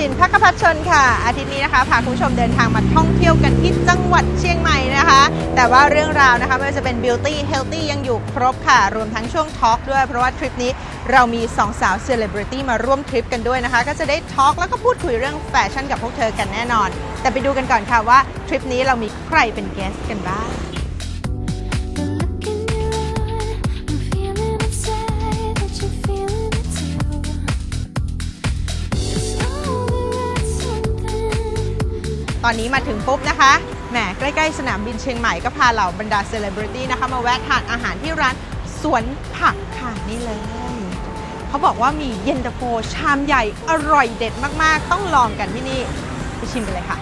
ชินพักพัฒชนค่ะ อาทิตย์นี้นะคะพาคุณผู้ชมเดินทางมาท่องเที่ยวกันที่จังหวัดเชียงใหม่นะคะ แต่ว่าเรื่องราวนะคะไม่ว่าจะเป็น Beauty Healthy ยังอยู่ครบค่ะ รวมทั้งช่วงทอล์กด้วย เพราะว่าทริปนี้เรามีสองสาวเซเลบริตี้มาร่วมทริปกันด้วยนะคะ ก็จะได้ทอล์กแล้วก็พูดคุยเรื่องแฟชั่นกับพวกเธอกันแน่นอน แต่ไปดูกันก่อนค่ะว่าทริปนี้เรามีใครเป็นเกสกันบ้าง ตอนนี้มาถึงปุ๊บนะคะแหมใกล้ๆสนามบินเชียงใหม่ก็พาเหล่าบรรดาเซเลบริตี้นะคะมาแวะทานอาหารที่ร้านสวนผักค่ะนี่เลยเขาบอกว่ามีเย็นตาโฟชามใหญ่อร่อยเด็ดมากๆ ต้องลองกันที่นี่ไปชิมกันเลยค่ะ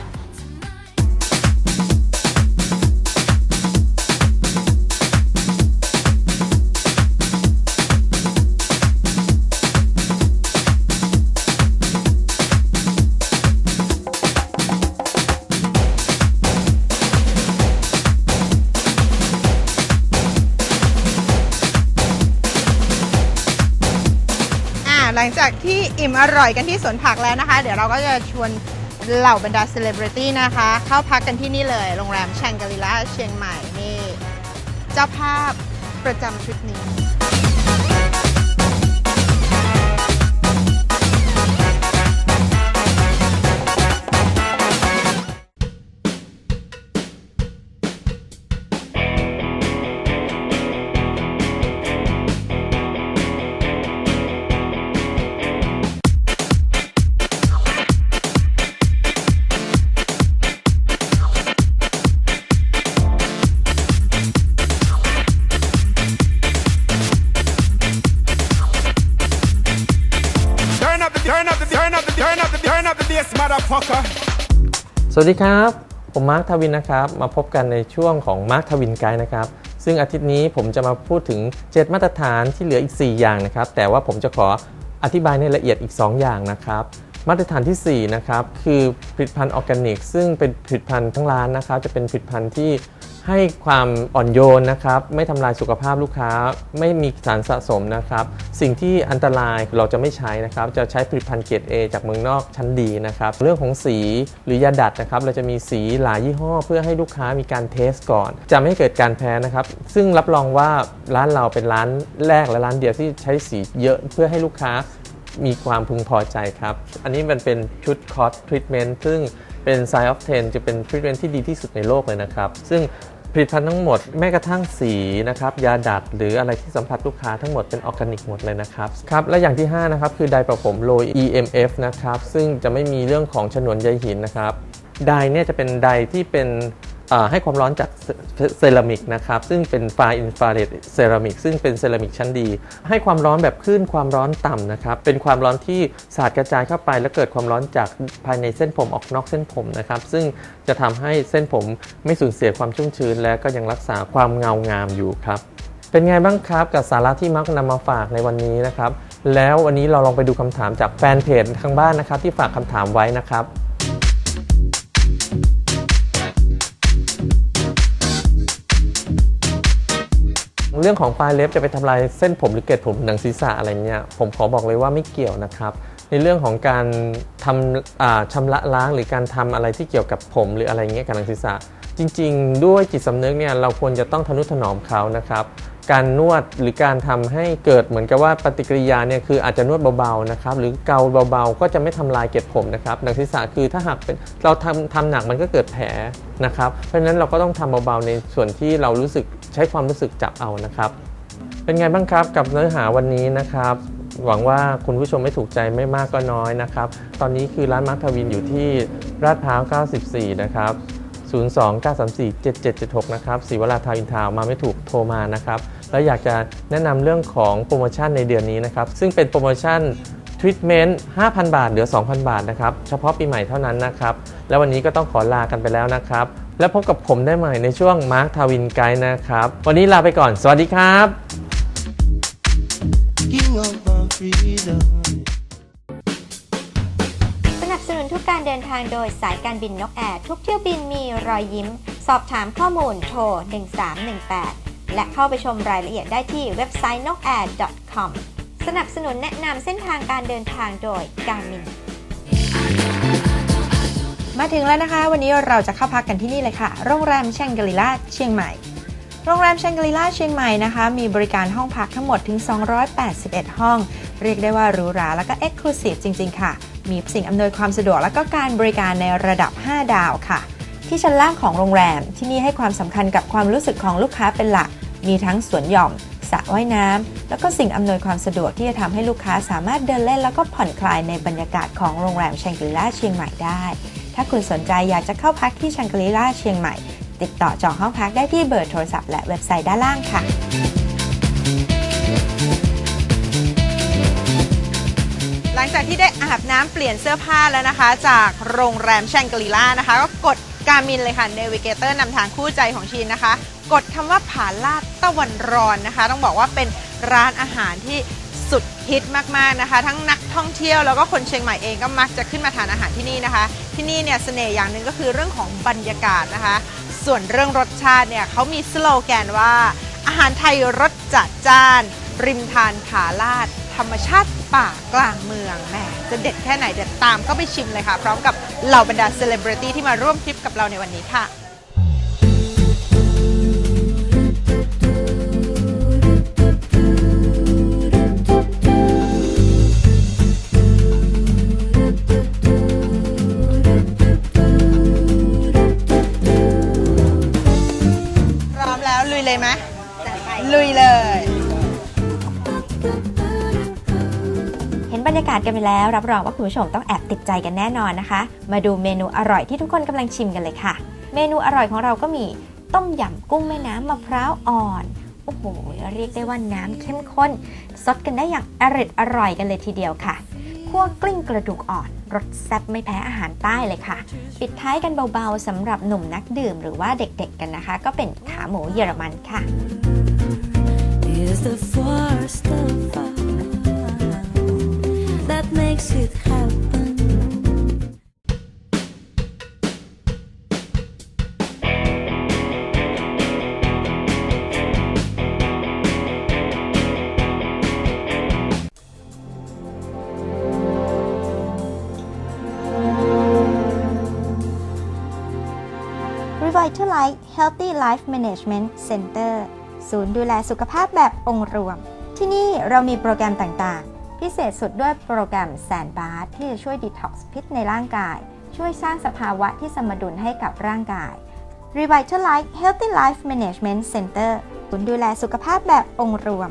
งจากที่อิ่มอร่อยกันที่สวนผักแล้วนะคะ เดี๋ยวเราก็จะชวนเหล่าบรรดาเซเลบริตี้นะคะ เข้าพักกันที่นี่เลย โรงแรมแชงกรีลาเชียงใหม่นี่ เจ้าภาพประจำทริปนี้ วัสดีครับ ผมมาร์คทวินนะครับ มาพบกันในช่วงของมาร์คทวินไกด์นะครับ ซึ่งอาทิตย์นี้ผมจะมาพูดถึง 7 มาตรฐานที่เหลืออีก 4 อย่างนะครับ แต่ว่าผมจะขออธิบายในละเอียดอีก 2 อย่างนะครับ มาตรฐานทีสี่4 นะครับ คือผลิตภัณฑ์ออร์แกนิก ซึ่งเป็นผลิตภัณฑ์ทั้งร้านนะครับ จะเป็นผลิตภัณฑ์ที่ ให้ความอ่อนโยนนะครับ ไม่ทำลายสุขภาพลูกค้า ไม่มีสารสะสมนะครับ สิ่งที่อันตรายเราจะไม่ใช้นะครับ จะใช้ผลิตภัณฑ์เกรด A จากเมืองนอกชั้นดีนะครับ เรื่องของสีหรือยาดัดนะครับ เราจะมีสีหลายยี่ห้อ เพื่อให้ลูกค้ามีการเทสก่อน จะไม่เกิดการแพ้นะครับ ซึ่งรับรองว่าร้านเราเป็นร้านแรกและร้านเดียวที่ใช้สีเยอะเพื่อให้ลูกค้ามีความพึงพอใจครับ อันนี้มันเป็นชุดคอร์สทรีทเมนต์ซึ่งเป็น Sign of 10 จะเป็นทรีทเมนต์ที่ดีที่สุดในโลกเลยนะครับ ซึ่ง ผลิตภัณฑ์ทั้งหมดแม้กระทั่งสีนะครับยาดัดหรืออะไรที่สัมผัสลูกค้าทั้งหมดเป็นออร์แกนิกหมดเลยนะครับครับและอย่างที่ 5 นะครับ คือไดประผมโลย EMF นะครับ ซึ่งจะไม่มีเรื่องของฉนวนใยหินนะครับไดเนี่ยจะเป็นไดที่เป็น ให้ความร้อนจากเซเซรามิกนะครับซึ่งเป็นฟาอินฟราเรดเซรามิกซึ่งเป็นเซรามิกชั้นดี ให้ความร้อนแบบคลื่นความร้อนต่ำนะครับเป็นความร้อนที่สาดกระจายเข้าไป แล้วเกิดความร้อนจากภายในเส้นผมออกนอกเส้นผมนะครับซึ่งจะทำให้เส้นผมไม่สูญเสียความชุ่มชื้น และก็ยังรักษาความเงางามอยู่ครับเป็นไงบ้างครับกับสาระที่มักนำมาฝากในวันนี้นะครับแล้ววันนี้เราลองไปดูคำถามจากแฟนเพจทางบ้านนะครับที่ฝากคำถามไว้นะครับ เรื่องของปลายเล็บจะไปทำลายเส้นผมหรือเกล็ดผมหนังศีรษะอะไรเงี้ยผมขอบอกเลยว่าไม่เกี่ยวนะครับ ในเรื่องของการทำอ่าชำระล้างหรือการทำอะไรที่เกี่ยวกับผมหรืออะไรเงี้ยกับหนังศีรษะ จริง ๆ ด้วยจิตสำนึกเนี่ยเราควรจะต้องทนุถนอมเขานะครับการนวดหรือการทำให้เกิดเหมือนกับว่าปฏิกิริยาเนี่ยคืออาจจะนวดเบาๆนะครับหรือเกาเบาๆ ก็จะไม่ทำลายเกล็ดผมนะครับหนังศีรษะคือถ้าหากเป็นเราทำทำหนักมันก็เกิดแผลนะครับเพราะฉะนั้นเราก็ต้องทำเบาๆในส่วนที่เรารู้สึก ใช้ความรู้สึกจับเอานะครับ เป็นไงบ้างครับกับเนื้อหาวันนี้นะครับ หวังว่าคุณผู้ชมไม่ถูกใจไม่มากก็น้อยนะครับ ตอนนี้คือร้านมาร์คทวินอยู่ที่ราดพร้าว 94 นะครับ 029347776 นะครับศรีวราทาวินทาวมาไม่ถูกโทรมานะครับ แล้วอยากจะแนะนำเรื่องของโปรโมชั่นในเดือนนี้นะครับ ซึ่งเป็นโปรโมชั่นทรีทเมนต์ 5,000 บาท เหลือ 2,000 บาทนะครับ เฉพาะปีใหม่เท่านั้นนะครับ แล้ววันนี้ก็ต้องขอลากันไปแล้วนะครับ แล้วพบกับผมได้ใหม่ในช่วงมาร์คทวินไกด์นะครับ วันนี้ลาไปก่อน สวัสดีครับ You want my freedom. สนับสนุนทุกการเดินทางโดยสายการบินนกแอร์ทุกเที่ยวบินมีรอยยิ้ม สอบถามข้อมูลโทร 1318 และเข้าไปชมรายละเอียดได้ที่เว็บไซต์ nokair.com สนับสนุนแนะนำเส้นทางการเดินทางโดย Garmin ม มาถึงแล้วนะคะ วันนี้เราจะเข้าพักกันที่นี่เลยค่ะ โรงแรมแชงกรีลาเชียงใหม่ โรงแรมแชงกรีลาเชียงใหม่นะคะ มีบริการห้องพักทั้งหมดถึง 281 ห้อง เรียกได้ว่าหรูหราแล้วก็เอ็กซ์คลูซีฟจริง ๆ ค่ะ มีสิ่งอำนวยความสะดวกแล้วก็การบริการในระดับ 5 ดาวค่ะ ที่ชั้นล่างของโรงแรมที่นี่ให้ความสำคัญกับความรู้สึกของลูกค้าเป็นหลัก มีทั้งสวนหย่อมสระว่ายน้ำแล้วก็สิ่งอำนวยความสะดวกที่จะทำให้ลูกค้าสามารถเดินเล่น แล้วก็ผ่อนคลายในบรรยากาศของโรงแรมแชงกรีลาเชียงใหม่ได้ ถ้าคุณสนใจอยากจะเข้าพักที่แชงกรีลาเชียงใหม่ ติดต่อจองห้องพักได้ที่เบอร์โทรศัพท์และเว็บไซต์ด้านล่างค่ะ หลังจากที่ได้อาบน้ำเปลี่ยนเสื้อผ้าแล้วนะคะ จากโรงแรมแชงกรีล่านะคะ ก็กดการมินเลยค่ะเนวิเกเตอร์นำทางคู่ใจของชินนะคะ กดคำว่าผาลาดตะวันร้อนนะคะ ต้องบอกว่าเป็นร้านอาหารที่ สุดฮิตมากๆนะคะ ทั้งนักท่องเที่ยวแล้วก็คนเชียงใหม่เองก็มักจะขึ้นมาทานอาหารที่นี่นะคะ ที่นี่เนี่ยเสน่ห์อย่างหนึ่งก็คือเรื่องของบรรยากาศนะคะ ส่วนเรื่องรสชาติเนี่ยเขามีสโลแกนว่า อาหารไทยรสจัดจ้าน ริมทานผาลาด ธรรมชาติป่ากลางเมืองแหมจะเด็ดแค่ไหนเดี๋ยวตามก็ไปชิมเลยค่ะ พร้อมกับเหล่าบรรดาเซเลบริตี้ที่มาร่วมทริปกับเราในวันนี้ค่ะ เห็นกันไปแล้ว รับรองว่าคุณผู้ชมต้องแอบติดใจกันแน่นอนนะคะ มาดูเมนูอร่อยที่ทุกคนกำลังชิมกันเลยค่ะ เมนูอร่อยของเราก็มีต้มยำกุ้งแม่น้ำมะพร้าวอ่อน โอ้โห เรียกได้ว่าน้ำเข้มข้นสดกันได้อย่างอร่อยอร่อยกันเลยทีเดียวค่ะคั่วกลิ้งกระดูกอ่อนรสแซ่บไม่แพ้อาหารใต้เลยค่ะ ปิดท้ายกันเบาๆสำหรับหนุ่มนักดื่มหรือว่าเด็กๆกันนะคะ ก็เป็นขาหมูเยอรมันค่ะ is the force of fire makes it happen. Revitalize Healthy Life Management Center ศูนย์ดูแลสุขภาพแบบองค์รวม ที่นี่เรามีโปรแกรมต่างๆ พิเศษสุดด้วยโปรแกรมแซนบาร์ที่จะช่วยดีท็อกซ์พิษในร่างกาย ช่วยสร้างสภาวะที่สมดุลให้กับร่างกาย Revitalize Healthy Life Management Center ศูนย์ดูแลสุขภาพแบบองค์รวม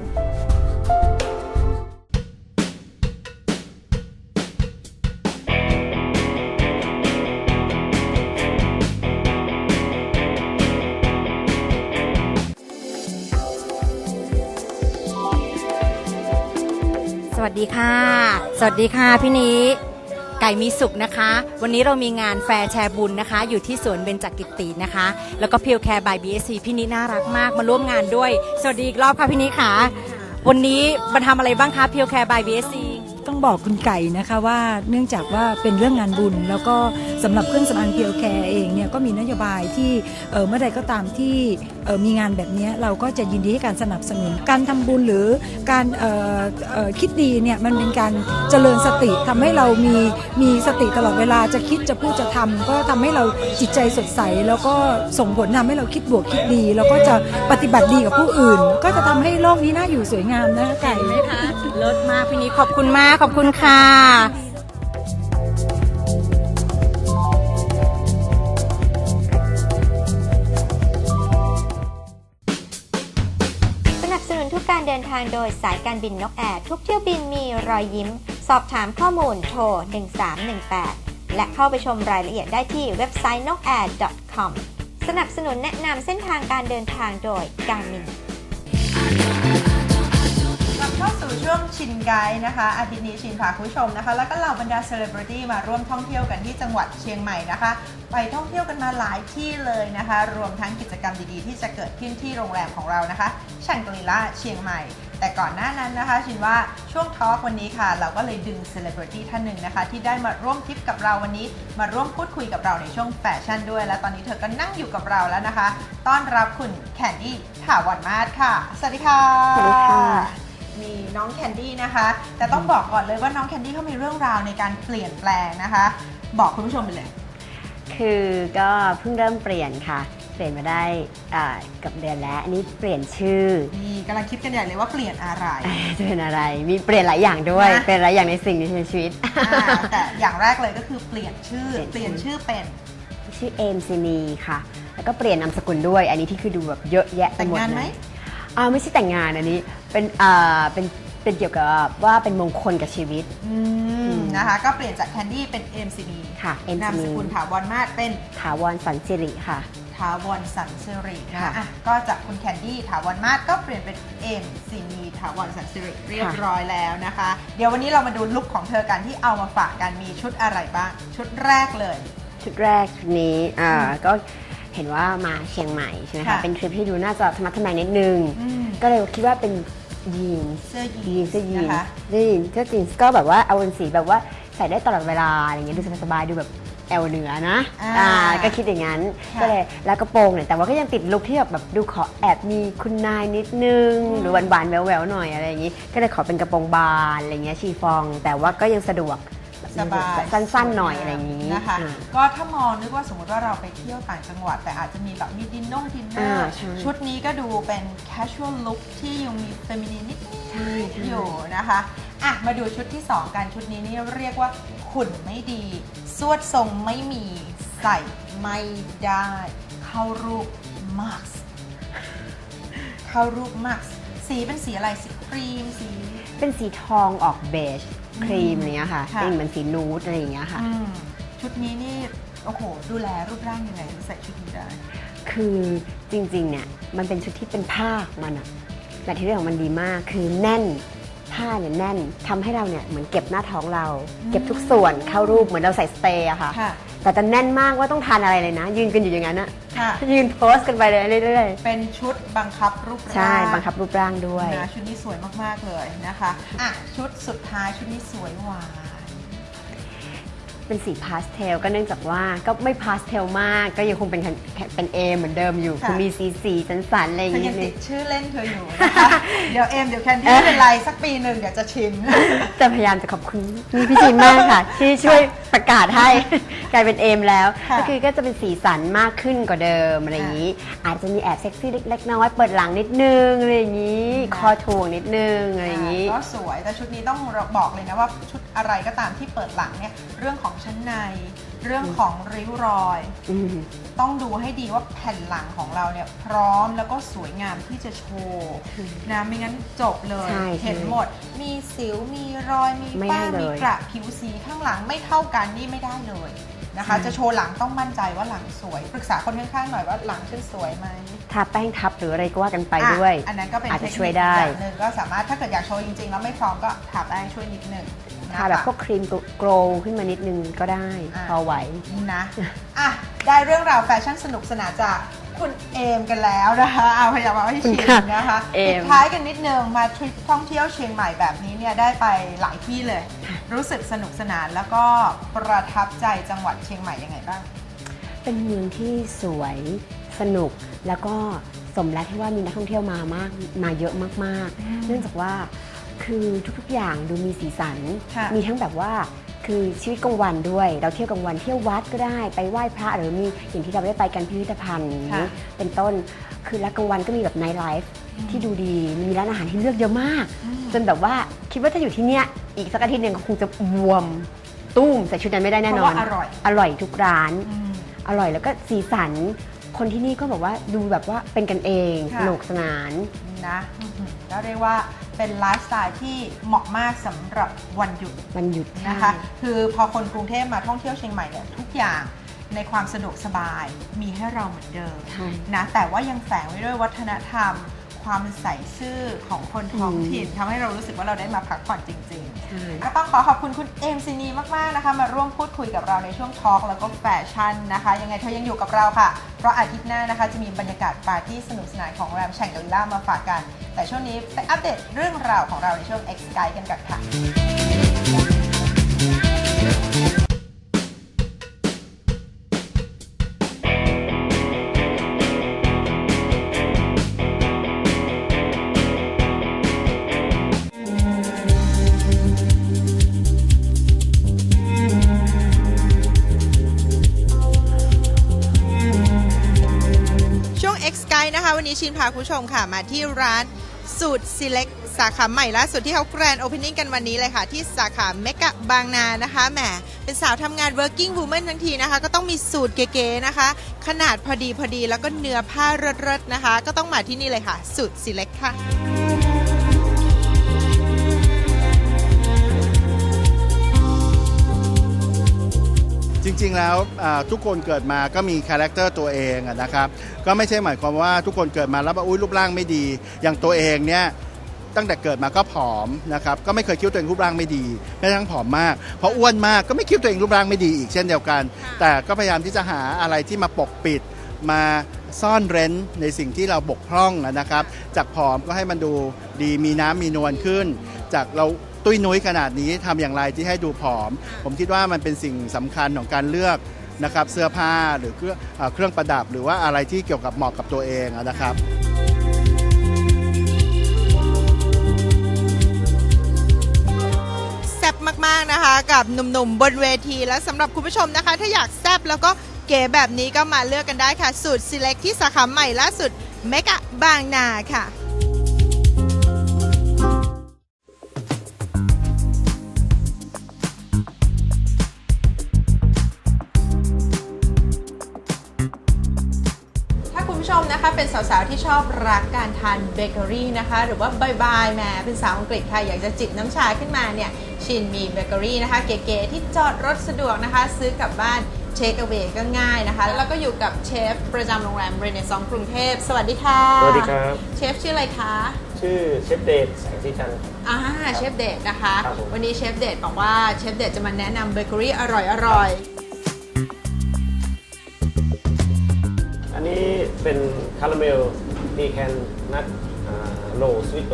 วัสดีค่ะ สวัสดีค่ะพี่นี้ไก่มีสุกนะคะ วันนี้เรามีงานแฟร์แชร์บุญนะคะ อยู่ที่สวนเบญจกิตินะคะ แล้วก็เพียวแคร์บายบีเอสซีพี่นี้น่ารักมากมาร่วมงานด้วย สวัสดีอีกรอบค่ะพี่นี้ค่ะ วันนี้มาทำอะไรบ้างคะเพียวแคร์บายบีเอสซีต้องบอกคุณไก่นะคะว่าเนื่องจากว่าเป็นเรื่องงานบุญ แล้วก็สำหรับเครื่องสำอางเพียวแคร์เองเนี่ยก็มีนโยบายที่เมื่อใดก็ตามที่มีงานแบบนี้เราก็จะยินดีให้การสนับสนุน การทำบุญหรือการคิดดีเนี่ยมันเป็นการเจริญสติทำให้เรามีมีสติตลอดเวลาจะคิดจะพูดจะทำก็ทำให้เราจิตใจสดใส แล้วก็ส่งผลทำให้เราคิดบวกคิดดี แล้วก็จะปฏิบัติดีกับผู้อื่น ก็จะทำให้โลกนี้น่าอยู่สวยงามนะไก่ไหมคะลิศมากพี่นี้ขอบคุณมากขอบคุณค่ะสนับสนุนทุกการเดินทางโดยสายการบินนกแอร์ทุกเที่ยวบินมีรอยยิ้ม สอบถามข้อมูลโทร 1318 และเข้าไปชมรายละเอียดได้ที่เว็บไซต์ nokair.com สนับสนุนแนะนำเส้นทางการเดินทางโดยการมิน เข้าสู่ช่วงชินไกด์นะคะ อาทิตย์นี้ชินพาคุณผู้ชมนะคะ แล้วก็เหล่าบรรดาเซเลบริตี้มาร่วมท่องเที่ยวกันที่จังหวัดเชียงใหม่นะคะ ไปท่องเที่ยวกันมาหลายที่เลยนะคะ รวมทั้งกิจกรรมดีๆ ที่จะเกิดขึ้นที่โรงแรมของเรานะคะชังกรีล่าเชียงใหม่ แต่ก่อนหน้านั้นนะคะ ชินว่าช่วงทอล์กวันนี้ค่ะ เราก็เลยดึงเซเลบริตี้ท่านหนึ่งนะคะ ที่ได้มาร่วมทริปกับเราวันนี้ มาร่วมพูดคุยกับเราในช่วงแฟชั่นด้วย และตอนนี้เธอก็นั่งอยู่กับเราแล้วนะคะ ต้อนรับคุณแคนดี้ถาวรมาศค่ะ สวัสดีค่ะ สวัสดีค่ะ มีน้องแคนดี้นะคะ แต่ต้องบอกก่อนเลยว่าน้องแคนดี้เขามีเรื่องราวในการเปลี่ยนแปลงนะคะ บอกคุณผู้ชมไปเลย คือก็เพิ่งเริ่มเปลี่ยนค่ะ เปลี่ยนมาได้อ่ากับเดือนแล้วอันนี้เปลี่ยนชื่อ นี่กำลังคิดกันใหญ่เลยว่าเปลี่ยนอะไร จะเป็นอะไร มีเปลี่ยนหลายอย่างด้วย นะ เป็นหลายอย่างในสิ่งในชีวิต อ่าแต่อย่างแรกเลยก็คือเปลี่ยนชื่อ เปลี่ยนชื่อเปลี่ยนชื่อเป็น ชื่อเอมซินีค่ะ แล้วก็เปลี่ยนนามสกุลด้วย อันนี้ที่คือดูแบบเยอะแยะไปแต่งหมดงานเลไหมย อ่าไม่ใช่แต่งงานอันนี้ เป็นอ่าเป็นเป็นเกี่ยวกับว่าเป็นมงคลกับชีวิต อืมนะคะ ก็เปลี่ยนจากแคนดี้เป็น MCD ค่ะ MCD นามสกุลถาวรมาศเป็นถาวรสันสิริค่ะ ถาวรสันสิรินะค่ะอะก็จากคุณแคนดี้ถาวรมาศก็เปลี่ยนเป็นเอ็มซีนีถาวรสันสิริเรียบร้อยแล้วนะคะ เดี๋ยววันนี้เรามาดูลุคของเธอกันที่เอามาฝากกันมีชุดอะไรบ้าง ชุดแรกเลย ชุดแรกชุดนี้อ่าก็ เห็นว่ามาเชียงใหม่ใช่ไหมค่ะคะเป็นทริปที่ดูน่าจะธรรมะทแมงนิดนึง อืมก็เลยคิดว่าเป็นยีนส์เสื้อยียีนนส์เสื้อยีนนะส์คะ เสื้อยีนส์เสื้อยีนส์ก็แบบว่าเอาเป็นสีแบบว่าใส่ได้ตลอดเวลาอะไรเงี้ยดูสบายๆดูแบบแอวเหนือนะอ่าอ่าก็คิดอย่างนั้นค่ะก็เลยแล้วกระโปรงเนี่ยแต่ว่าก็ยังติดลุคที่แบบดูขอแอบมีคุณนายนิดนึง หรือหวานๆแหววๆหน่อยอะไรอย่างงี้ก็เลยขอเป็นกระโปรงบานอะไรเงี้ยชีฟอง แต่ว่าก็ยังสะดวก สบายสั้นๆหน่อยอะไรอย่างนี้นะคะอ่าก็ถ้ามองนึกว่าสมมติว่าเราไปเที่ยวต่างจังหวัด แต่อาจจะมีแบบมีดินน่งดินเนออ่าร์ใช่ชุดนี้ก็ดูเป็น casual look ที่ยังมี feminine นิดใช่ใช่ๆอยู่นะคะอะมาดูชุดที่ 2 กันชุดนี้นี่เรียกว่าขุนไม่ดี สวดทรงไม่มีใส่ไม่ได้ เข้ารูปมาร์กเข้ารูปมาร์กสีเป็นสีอะไรสีครีมสีเป็นสีทองออกเบจ ครีมอะไรเงี้ยค่ะค่ะ เป็นเหมือนสีนูดอะไรอย่างเงี้ยค่ะ อืมชุดนี้นี่ โอ้โห ดูแลรูปร่างยังไงถึงใส่ชุดนี้ได้ คือจริงๆ เนี่ยมันเป็นชุดที่เป็นผ้าของมันอะแต่ที่เรื่องของมันดีมากคือแน่นผ้าเนี่ยแน่นทำให้เราเนี่ยเหมือนเก็บหน้าท้องเราเก็บทุกส่วนเข้ารูปเหมือนเราใส่สเตย์อะค่ะ ค่ะ แต่จะแน่นมากว่าต้องทานอะไรเลยนะ ยืนกันอยู่อย่างนั้นอะค่ะ ยืนโพสกันไปเลยเรื่อยเป็นชุดบังคับรูปร่างๆใช่บังคับรูปร่างด้วย นะชุดนี้สวยมากๆเลยนะคะ อะ ชุดสุดท้ายชุดนี้สวยหวาน เป็นสีพาสเทลก็เนื่องจากว่าก็ไม่พาสเทลมากก็ยังคงเป็นเป็นเอเหมือนเดิมอยู่ค่ะ คือมีสีสีสันสันๆอะไรอเธย่างอเงี้ยังยติดชื่อเล่นเธออยู่นะคะ เดี๋ยวเอ็มเดี๋ยวแคนดี้ไม่เป็นไรสักปีหนึ่งเดี๋ยวจะชิน จะพยายามจะขอบคุณนี่พี่จีนมากค่ะ ที่ช่วยประกาศให้ กลายเป็นเอมแล้ว ค่ะก็คือก็จะเป็นสีสันมากขึ้นกว่าเดิมอะไรอย่างนี้ อาจจะมีแอบเซ็กซี่เล็กๆน้อยๆเปิดหลังนิดนึงอะไรอย่างนี้คอถ่วงนิดนึงอะไรอย่างนี้ ก็สวยแต่ชุดนี้ต้องบอกเลยนะว่าชุดอะไรก็ตามที่เปิดหลังเนี่ยเรื่องของชั้นใน เรื่องของริ้วรอย อืม ต้องดูให้ดีว่าแผ่นหลังของเราเนี่ยพร้อมแล้วก็สวยงามที่จะโชว์นะไม่งั้นจบเลย ใช่เห็นหมด มีสิวมีรอยมีไม่ฝ้าได้เลยมีกระผิวสีข้างหลังไม่เท่ากันนี่ไม่ได้เลยนะคะ ใช่ จะโชว์หลังต้องมั่นใจว่าหลังสวยปรึกษาคนข้างๆหน่อยว่าหลังฉันสวยไหมทาแป้งทับหรืออะไรก็ว่ากันไปอะด้วย อันนั้นก็เป็นอาจเทจะคช่วยนิคได้อย่างหนึ่งก็สามารถถ้าเกิดอยากโชว์จริงๆแล้วไม่พร้อมก็ทาแป้งช่วยนิดหนึ่งนะคะ ทาแบบพวกครีมโกลว์ขึ้นมานิดนึงก็ได้อะพอไหวนะอะได้เรื่องราวแฟชั่นสนุกสนานจากคุณเอมกันแล้วนะคะ เอาพยายามเอาให้ชินนะคะเอปิดมท้ายกันนิดนึงมาทริปท่องเที่ยวเชียงใหม่แบบนี้เนี่ยได้ไปหลายที่เลย รู้สึกสนุกสนานแล้วก็ประทับใจจังหวัดเชียงใหม่ยังไงบ้าง เป็นเมืองที่สวยสนุกแล้วก็สมแล้วที่ว่ามีนักท่องเที่ยวมามากมาเยอะมากๆ เนื่องจากว่า คือทุกๆอย่างดูมีสีสัน ค่ะ มีทั้งแบบว่าคือชีวิตกลางวันด้วย เราเที่ยวกลางวันเที่ยววัดก็ได้ไปไหว้พระหรือมีอย่างที่เราได้ไปกันพิพิธภัณฑ์ค่ะเป็นต้นคือแล้วกลางวันก็มีแบบไนท์ไลฟ์ที่ดูดีมีร้านอาหารที่เลือกเยอะมาก จนแบบว่าคิดว่าถ้าอยู่ที่เนี้ยอีกสักอาทิตย์หนึ่งก็คงจะบวมตุ้มใส่ชุดนั้นไม่ได้แน่นอน เพราะว่าอร่อย อร่อยทุกร้าน อืม อร่อยแล้วก็สีสัน คนที่นี่ก็แบบว่าดูแบบว่าเป็นกันเองค่ะ สนุกสนาน นะอื้อหือ ก็เรียกว่าเป็นไลฟ์สไตล์ที่เหมาะมากสำหรับวันหยุดมันหยุดนะคะ คือพอคนกรุงเทพมาท่องเที่ยวเชียงใหม่เนี่ยทุกอย่างในความสะดวกสบายมีให้เราเหมือนเดิมใช่นะแต่ว่ายังแฝงไว้ด้วยวัฒนธรรม ความใส่ซื่อของคนท้องถิ่นทำให้เรารู้สึกว่าเราได้มาพักผ่อนจริงใช่ๆก็ต้องขอขอบคุณคุณเอมซินีมากๆนะคะ มาร่วมพูดคุยกับเราในช่วงทอล์กแล้วก็แฟชั่นนะคะ ยังไงเธอยังอยู่กับเราค่ะ เพราะอาทิตย์หน้านะคะจะมีบรรยากาศปาร์ตี้สนุกสนานของแรมแชงกรีล่ามาฝากกัน แต่ช่วงนี้ไปอัปเดตเรื่องราวของเราในช่วง X Guide กันก่อนค่ะวันนี้ชินพาคุณผู้ชมค่ะมาที่ร้าน สูตร Select สาขาใหม่ล่าสุดที่เขาแกรนโอเพนนิ่งกันวันนี้เลยค่ะ ที่สาขาเมกะบางนานะคะแหมเป็นสาวทำงาน working woman ทั้งทีนะคะ ก็ต้องมีสูตรเก๋ๆนะคะ ขนาดพอดีพอดีแล้วก็เนื้อผ้าเริศๆนะคะ ก็ต้องมาที่นี่เลยค่ะ สูตร Select ค่ะ จริงๆแล้วอ่าทุกคนเกิดมาก็มีคาแรคเตอร์ตัวเองอะนะครับก็ไม่ใช่หมายความว่าทุกคนเกิดมาแล้วว่าอุ้ยรูปร่างไม่ดี อย่างตัวเองเนี่ยตั้งแต่เกิดมาก็ผอมนะครับก็ไม่เคยคิดว่าตัวเองรูปร่างไม่ดีแม้กระทั่งผอมมากพออ้วนมากก็ไม่คิดว่าตัวเองรูปร่างไม่ดีอีกเช่นเดียวกัน แต่ก็พยายามที่จะหาอะไรที่มาปกปิดมาซ่อนเร้นในสิ่งที่เราบกพร่องอะนะครับ จากผอมก็ให้มันดูดีมีน้ำมีนวลขึ้น จากเรา ตุ้ยนุ้ยขนาดนี้ทำอย่างไรที่ให้ดูผอม ผมคิดว่ามันเป็นสิ่งสำคัญของการเลือกนะครับเสื้อผ้าหรือเครื่องเอ่อเครื่องประดับ หรือว่าอะไรที่เกี่ยวกับเหมาะกับตัวเองอะนะครับแซ่บมาก ๆ นะคะ กับหนุ่ม ๆ บนเวที และสำหรับคุณผู้ชมนะคะ ถ้าอยากแซ่บแล้วก็เก๋แบบนี้ก็มาเลือกกันได้ค่ะ สูตร Select ที่สาขาใหม่ล่าสุดเมกะบางนาค่ะ มนะคะเป็นสาวๆที่ชอบรักการทานเบเกอรี่นะคะหรือว่าบายบายแหมเป็นสาวอังกฤษค่ะอยากจะจิบน้ำชาขึ้นมาเนี่ยชินมีเบเกอรี่นะคะเก๋ๆที่จอดรถสะดวกนะคะ ซื้อกลับบ้านเชคเอา a y ก็ง่ายนะคะ แล้วก็อยู่กับเชฟประจำโรงแรมเรเนซองกรุงเทพ สวัสดีค่ะ สวัสดีครับ เชฟชื่ออะไรคะ ชื่อเชฟเดชแสงสีจันทร์อ่าเชฟเดชนะคะครับผมวันนี้เชฟเดชบอกว่าเชฟเดชจะมาแนะนำเบเกอรี่อร่อยๆ นนี้เป็นคาราเมลดีแคนนัทโลสวิตโต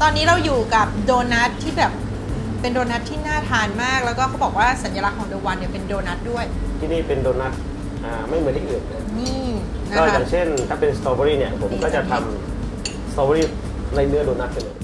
ตอนนี้เราอยู่กับโดนัทที่แบบเป็นโดนัทที่น่าทานมาก แล้วก็เขาบอกว่าสัญลักษณ์ของเดอะวันเนี่ยเป็นโดนัทด้วย ที่นี่เป็นโดนัทอ่าไม่เหมือนที่อื่นนะนี่นะก็อคะ ย่างเช่น ถ้าเป็นสตรอเบอรี่เนี่ยผมก็จะทำสตรอเบอรี่ในเนื้อโดนัทไปเลย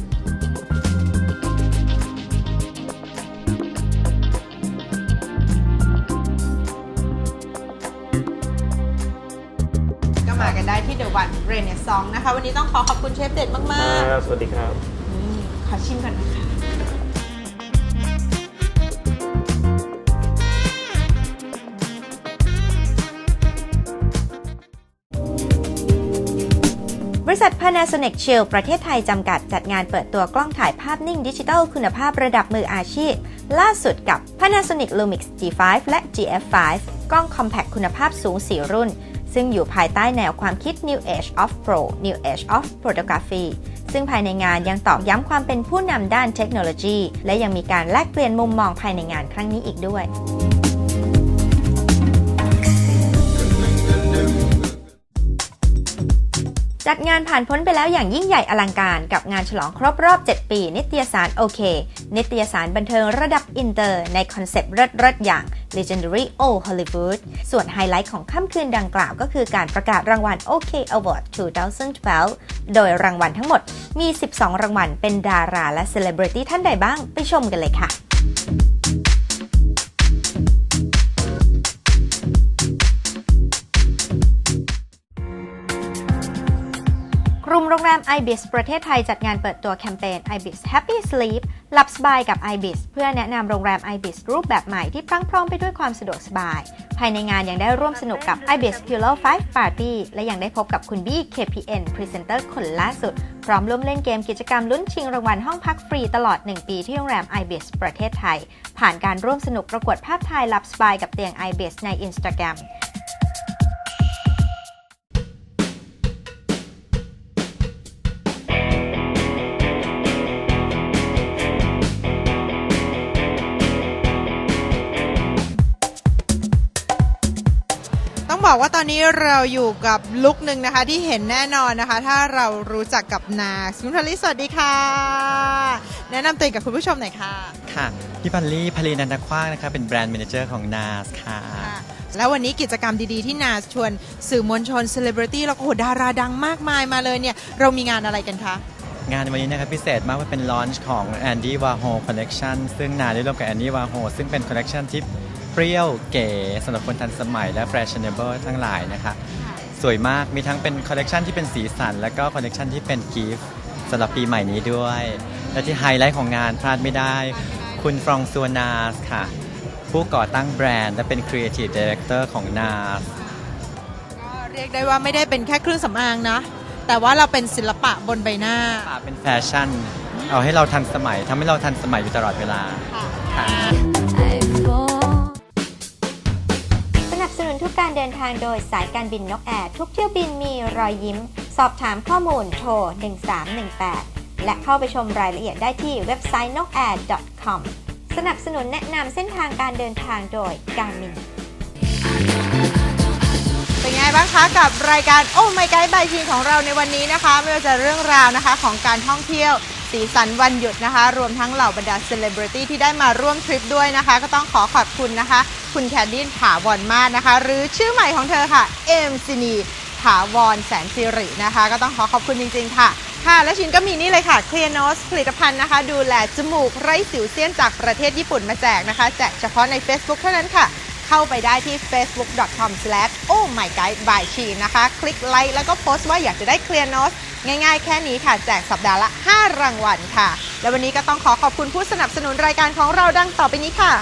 เดอะวันเรเนซองนะคะ วันนี้ต้องขอขอบคุณเชฟเด็ดมากครับสวัสดีครับๆนี่ขอชิมก่อนนะคะบริษัท Panasonic Shield ประเทศไทย จำกัดจัดงานเปิดตัวกล้องถ่ายภาพนิ่งดิจิทัลคุณภาพระดับมืออาชีพ ล่าสุดกับ Panasonic Lumix G5 และ GF5 กล้อง compact คุณภาพสูง 4 รุ่น ซึ่งอยู่ภายใต้แนวความคิด New Age of Pro New Age of Photography ซึ่งภายในงานยังตอกย้ำความเป็นผู้นำด้านเทคโนโลยี และยังมีการแลกเปลี่ยนมุมมองภายในงานครั้งนี้อีกด้วย จัดงานผ่านพ้นไปแล้วอย่างยิ่งใหญ่อลังการกับงานฉลองครบรอบ 7 ปี นิตยสารโอเค นิตยสารบันเทิงระดับอินเตอร์ในคอนเซปต์เลิศๆอย่าง Legendary Old Hollywood ส่วนไฮไลท์ของค่ำคืนดังกล่าวก็คือการประกาศรางวัล OK Award 2012 โดยรางวัลทั้งหมดมี 12 รางวัลเป็นดาราและเซเลบริตี้ท่านใดบ้างไปชมกันเลยค่ะ รงแรม IBIS ประเทศไทยจัดงานเปิดตัวแคมเปญ IBIS Happy Sleep หลับสบายกับ IBIS เพื่อแนะนำโรงแรม IBIS รูปแบบใหม่ที่พรั่งพร้อมไปด้วยความสะดวกสบาย ภายในงานยังได้ร่วมสนุกกับ IBIS Pillow 5 Party และยังได้พบกับคุณบี้ KPN Presenter คนล่าสุด พร้อมร่วมเล่นเกมกิจกรรมลุ้นชิงรางวัลห้องพักฟรีตลอด 1 ปีที่โรงแรม IBIS ประเทศไทย ผ่านการร่วมสนุกประกวดภาพถ่ายหลับสบายกับเตียง IBIS ใน Instagram บอกว่าตอนนี้เราอยู่กับลุกหนึ่งนะคะที่เห็นแน่นอนนะคะ ถ้าเรารู้จักกับนาคุณทลิสสวัสดีค่ะ แนะนำตัวเองกับคุณผู้ชมหน่อยค่ะ ค่ะพี่พันลี่พลีนันทคว้างนะคะเป็นแบรนด์ a ม a นเจอร์ของ NAS ค่ะ แล้ววันนี้กิจกรรมดีๆที่นาชวนสื่อมวลชนเซเลบริตี้แล้วก็โหดาราดังมากมายมาเลยเนี่ย เรามีงานอะไรกันคะ งานวันนี้นะครับพิเศษมากว่าเป็นลอนช์ของ Andy Warhol Collection ซึ่งนาได้ร่วมกับ Andy Warhol ซึ่งเป็นคอลเล c ชันที่ เปรี้ยวเก๋สำหรับคนทันสมัยและ fashionable ทั้งหลายนะคะ สวยมากมีทั้งเป็นคอลเลกชันที่เป็นสีสัน แล้วก็คอลเลกชันที่เป็นกิฟต์สำหรับปีใหม่นี้ด้วย และที่ไฮไลท์ของงานพลาดไม่ได้ คุณฟรองซัวนาสค่ะ ผู้ก่อตั้งแบรนด์ และเป็น Creative Director ของ NARS ก็เรียกได้ว่าไม่ได้เป็นแค่เครื่องสำอางนะ แต่ว่าเราเป็นศิลปะบนใบหน้า เป็นแฟชั่น เอาให้เราทันสมัยทำให้เราทันสมัยอยู่ตลอดเวลาค่ะ เดินทางโดยสายการบินนกแอร์ทุกเที่ยวบินมีรอยยิ้ม สอบถามข้อมูลโทร 1318 และเข้าไปชมรายละเอียดได้ที่เว็บไซต์ nokair.com สนับสนุนแนะนำเส้นทางการเดินทางโดยการมินเป็นไงบ้างคะกับรายการโอ้ My Guide by ชีของเราในวันนี้นะคะ ไม่ว่าจะเรื่องราวนะคะของการท่องเที่ยวสีสันวันหยุดนะคะ รวมทั้งเหล่าบรรดาเซเลบริตี้ที่ได้มาร่วมทริปด้วยนะคะ ก็ต้องขอขอบคุณนะคะ คุณแคนดี้ถาวรมาศนะคะ หรือชื่อใหม่ของเธอค่ะ เอมซินีถาวรแสนสิรินะคะ ก็ต้องขอขอบคุณจริง ๆ ค่ะ ค่ะ และชินก็มีนี่เลยค่ะ Clear Nose ผลิตภัณฑ์นะคะ ดูแลจมูกไร้สิวเซียนจากประเทศญี่ปุ่นมาแจกนะคะ แจกเฉพาะใน Facebook เท่านั้นค่ะ เข้าไปได้ที่ facebook.com/ohmyguide by s h e นะคะ คลิกไลค์แล้วก็โพสต์ว่าอยากจะได้ Clear Nose ง่ายๆ แค่นี้ค่ะ แจกสัปดาห์ละ 5 รางวัลค่ะ และวันนี้ก็ต้องขอขอบคุณผู้สนับสนุนรายการของเราดังต่อไปนี้ค่ะ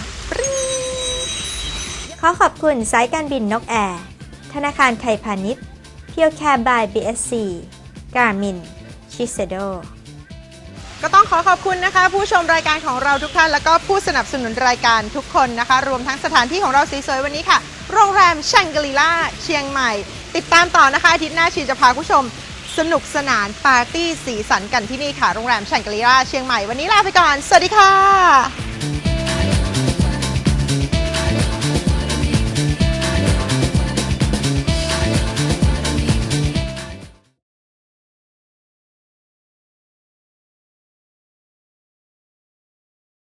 อขอบคุณสายการบินนกแอร์ ธนาคารไทยพาณิชย์เพียวแคร์บาย BSC การมิน ชิเซโดก็ต้องขอขอบคุณนะคะ ผู้ชมรายการของเราทุกท่าน แล้วก็ผู้สนับสนุนรายการทุกคนนะคะ รวมทั้งสถานที่ของเราสีสวยวันนี้ค่ะ โรงแรมแชงกรีล่าเชียงใหม่ ติดตามต่อนะคะอาทิตย์หน้าชีจะพาผู้ชมสนุกสนานปาร์ตี้สีสันกันที่นี่ค่ะ โรงแรมแชงกรีล่าเชียงใหม่วันนี้ลาไปก่อน สวัสดีค่ะ